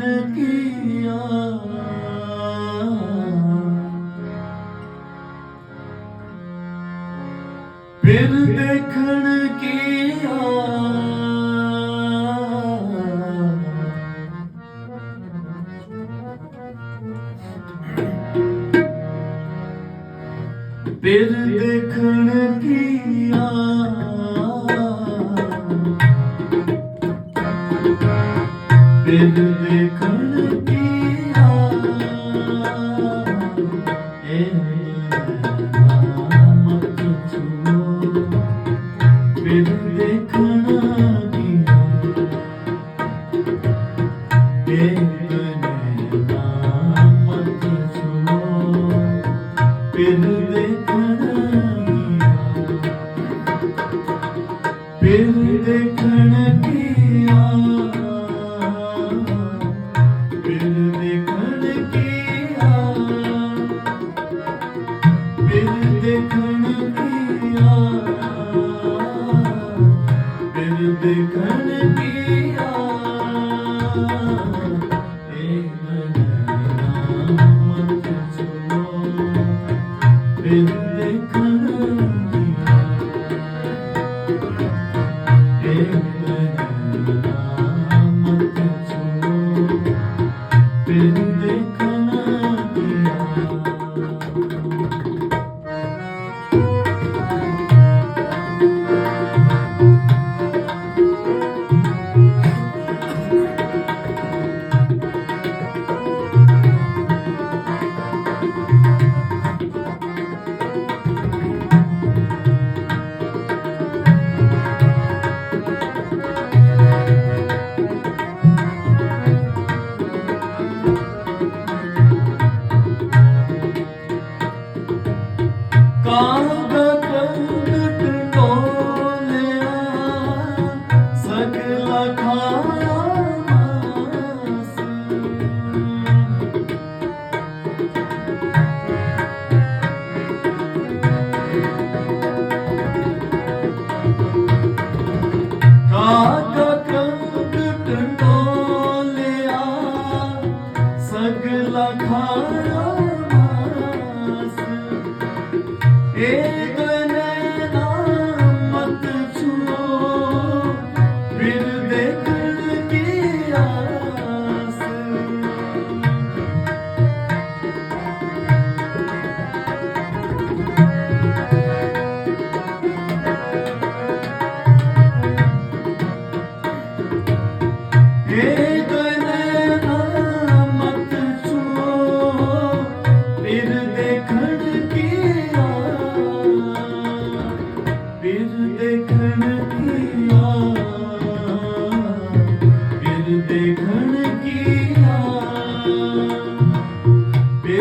ਨੈਣ ਕੀਆ ਬਿਨ ਦੇਖਣ ਕੀਆ ਬਿਨ ਦੇਖਣ ਕੀਆ ਦਿਲ ਦੇ ਕਰ ਪਿਆ ਇਹ Ei.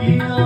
ਕੀਆ